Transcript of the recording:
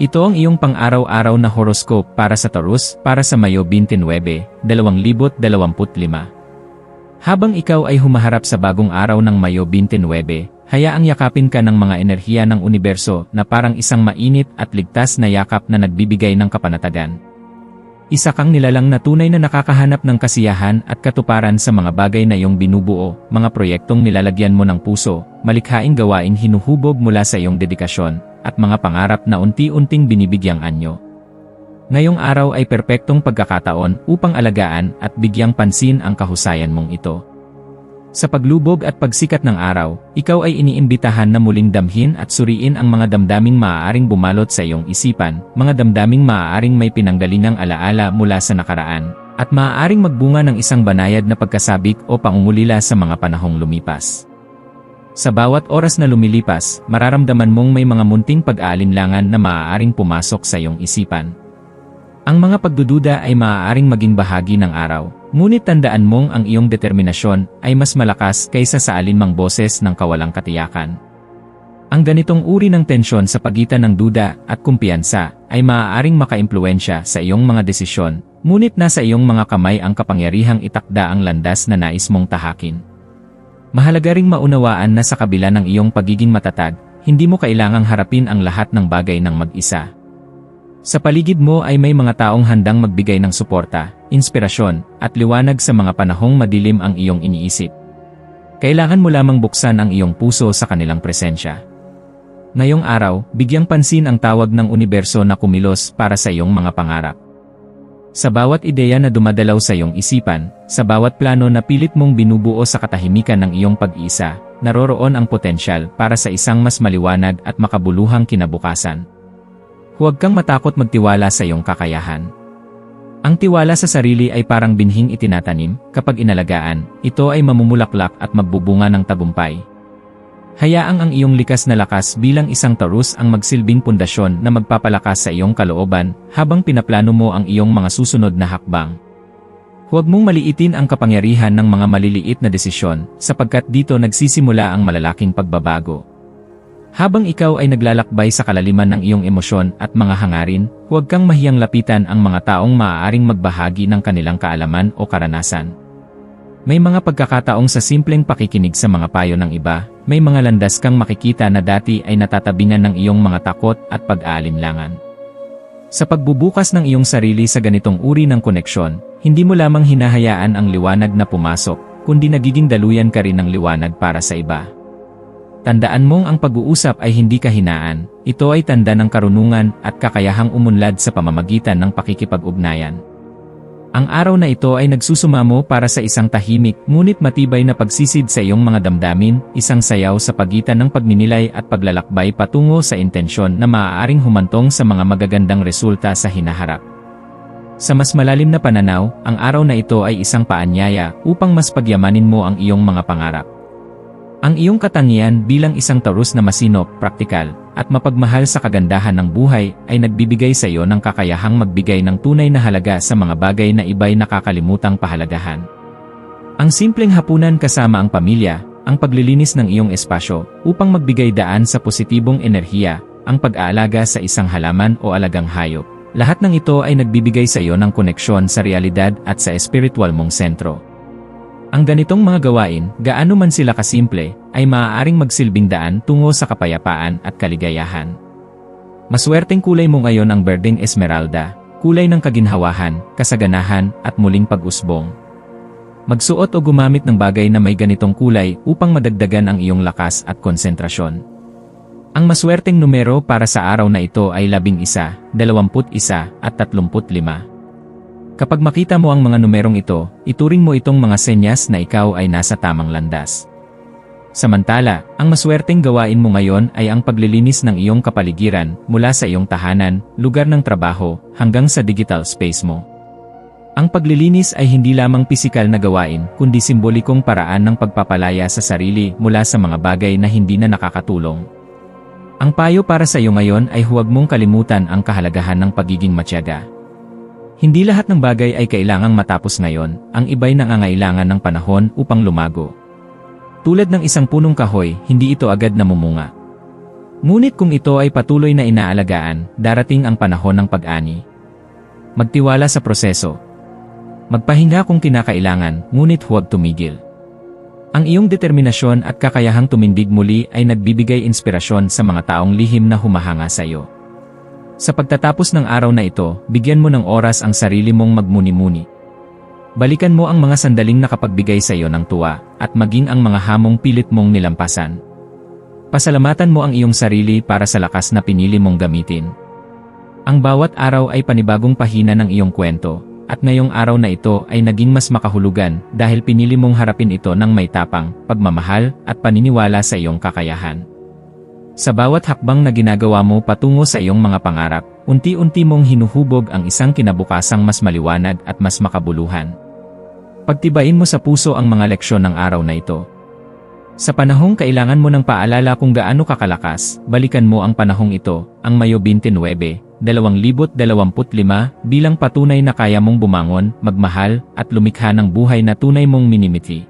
Ito ang iyong pang-araw-araw na horoscope para sa Taurus para sa Mayo 29, 2025. Habang ikaw ay humaharap sa bagong araw ng Mayo 29, hayaang yakapin ka ng mga enerhiya ng universo na parang isang mainit at ligtas na yakap na nagbibigay ng kapanatagan. Isa kang nilalang na tunay na nakakahanap ng kasiyahan at katuparan sa mga bagay na iyong binubuo, mga proyektong nilalagyan mo ng puso, malikhaing gawaing hinuhubog mula sa iyong dedikasyon, at mga pangarap na unti-unting binibigyang anyo. Ngayong araw ay perpektong pagkakataon upang alagaan at bigyang pansin ang kahusayan mong ito. Sa paglubog at pagsikat ng araw, ikaw ay iniimbitahan na muling damhin at suriin ang mga damdaming maaaring bumalot sa iyong isipan, mga damdaming maaaring may pinanggalingang alaala mula sa nakaraan, at maaaring magbunga ng isang banayad na pagkasabik o pangungulila sa mga panahong lumipas. Sa bawat oras na lumilipas, mararamdaman mong may mga munting pag-aalinlangan na maaaring pumasok sa iyong isipan. Ang mga pagdududa ay maaaring maging bahagi ng araw, ngunit tandaan mong ang iyong determinasyon ay mas malakas kaysa sa alinmang boses ng kawalang katiyakan. Ang ganitong uri ng tensyon sa pagitan ng duda at kumpiyansa ay maaaring makaimpluensya sa iyong mga desisyon, ngunit nasa iyong mga kamay ang kapangyarihang itakda ang landas na nais mong tahakin. Mahalaga ring maunawaan na sa kabila ng iyong pagiging matatag, hindi mo kailangang harapin ang lahat ng bagay ng mag-isa. Sa paligid mo ay may mga taong handang magbigay ng suporta, inspirasyon, at liwanag sa mga panahong madilim ang iyong iniisip. Kailangan mo lamang buksan ang iyong puso sa kanilang presensya. Ngayong araw, bigyang pansin ang tawag ng universo na kumilos para sa iyong mga pangarap. Sa bawat ideya na dumadalaw sa iyong isipan, sa bawat plano na pilit mong binubuo sa katahimikan ng iyong pag-isa, naroroon ang potensyal para sa isang mas maliwanag at makabuluhang kinabukasan. Huwag kang matakot magtiwala sa iyong kakayahan. Ang tiwala sa sarili ay parang binhing itinatanim, kapag inalagaan, ito ay mamumulaklak at magbubunga ng tagumpay. Hayaang ang iyong likas na lakas bilang isang Taurus ang magsilbing pundasyon na magpapalakas sa iyong kalooban habang pinaplano mo ang iyong mga susunod na hakbang. Huwag mong maliitin ang kapangyarihan ng mga maliliit na desisyon sapagkat dito nagsisimula ang malalaking pagbabago. Habang ikaw ay naglalakbay sa kalaliman ng iyong emosyon at mga hangarin, huwag kang mahiyang lapitan ang mga taong maaaring magbahagi ng kanilang kaalaman o karanasan. May mga pagkakataong sa simpleng pakikinig sa mga payo ng iba, may mga landas kang makikita na dati ay natatabingan ng iyong mga takot at pag-aalinlangan. Sa pagbubukas ng iyong sarili sa ganitong uri ng koneksyon, hindi mo lamang hinahayaan ang liwanag na pumasok, kundi nagiging daluyan ka rin ng liwanag para sa iba. Tandaan mong ang pag-uusap ay hindi kahinaan, ito ay tanda ng karunungan at kakayahang umunlad sa pamamagitan ng pakikipag-ugnayan. Ang araw na ito ay nagsusumamo para sa isang tahimik ngunit matibay na pagsisid sa iyong mga damdamin, isang sayaw sa pagitan ng pagninilay at paglalakbay patungo sa intensyon na maaaring humantong sa mga magagandang resulta sa hinaharap. Sa mas malalim na pananaw, ang araw na ito ay isang paanyaya upang mas pagyamanin mo ang iyong mga pangarap. Ang iyong katangian bilang isang Taurus na masinop, praktikal, at mapagmahal sa kagandahan ng buhay ay nagbibigay sa iyo ng kakayahang magbigay ng tunay na halaga sa mga bagay na iba'y nakakalimutang pahalagahan. Ang simpleng hapunan kasama ang pamilya, ang paglilinis ng iyong espasyo upang magbigay daan sa positibong enerhiya, ang pag-aalaga sa isang halaman o alagang hayop. Lahat ng ito ay nagbibigay sa iyo ng koneksyon sa realidad at sa espiritual mong sentro. Ang ganitong mga gawain, gaano man sila kasimple, ay maaaring magsilbing daan tungo sa kapayapaan at kaligayahan. Maswerteng kulay mo ngayon ang berdeng esmeralda, kulay ng kaginhawahan, kasaganahan, at muling pag-usbong. Magsuot o gumamit ng bagay na may ganitong kulay upang madagdagan ang iyong lakas at konsentrasyon. Ang maswerteng numero para sa araw na ito ay 11, 21 at 35. Kapag makita mo ang mga numerong ito, ituring mo itong mga senyas na ikaw ay nasa tamang landas. Samantala, ang maswerteng gawain mo ngayon ay ang paglilinis ng iyong kapaligiran mula sa iyong tahanan, lugar ng trabaho, hanggang sa digital space mo. Ang paglilinis ay hindi lamang pisikal na gawain kundi simbolikong paraan ng pagpapalaya sa sarili mula sa mga bagay na hindi na nakakatulong. Ang payo para sa iyo ngayon ay huwag mong kalimutan ang kahalagahan ng pagiging matyaga. Hindi lahat ng bagay ay kailangang matapos ngayon, ang iba'y nangangailangan ng panahon upang lumago. Tulad ng isang punong kahoy, hindi ito agad namumunga. Ngunit kung ito ay patuloy na inaalagaan, darating ang panahon ng pag-ani. Magtiwala sa proseso. Magpahinga kung kinakailangan, ngunit huwag tumigil. Ang iyong determinasyon at kakayahang tumindig muli ay nagbibigay inspirasyon sa mga taong lihim na humahanga sa iyo. Sa pagtatapos ng araw na ito, bigyan mo ng oras ang sarili mong magmuni-muni. Balikan mo ang mga sandaling nakapagbigay sa iyo ng tuwa, at maging ang mga hamong pilit mong nilampasan. Pasalamatan mo ang iyong sarili para sa lakas na pinili mong gamitin. Ang bawat araw ay panibagong pahina ng iyong kwento, at ngayong araw na ito ay naging mas makahulugan dahil pinili mong harapin ito ng may tapang, pagmamahal, at paniniwala sa iyong kakayahan. Sa bawat hakbang na ginagawa mo patungo sa iyong mga pangarap, unti-unti mong hinuhubog ang isang kinabukasang mas maliwanag at mas makabuluhan. Pagtibain mo sa puso ang mga leksyon ng araw na ito. Sa panahong kailangan mo ng paalala kung gaano kakalakas, balikan mo ang panahong ito, ang Mayo 29, 2025 bilang patunay na kaya mong bumangon, magmahal, at lumikha ng buhay na tunay mong minimiti.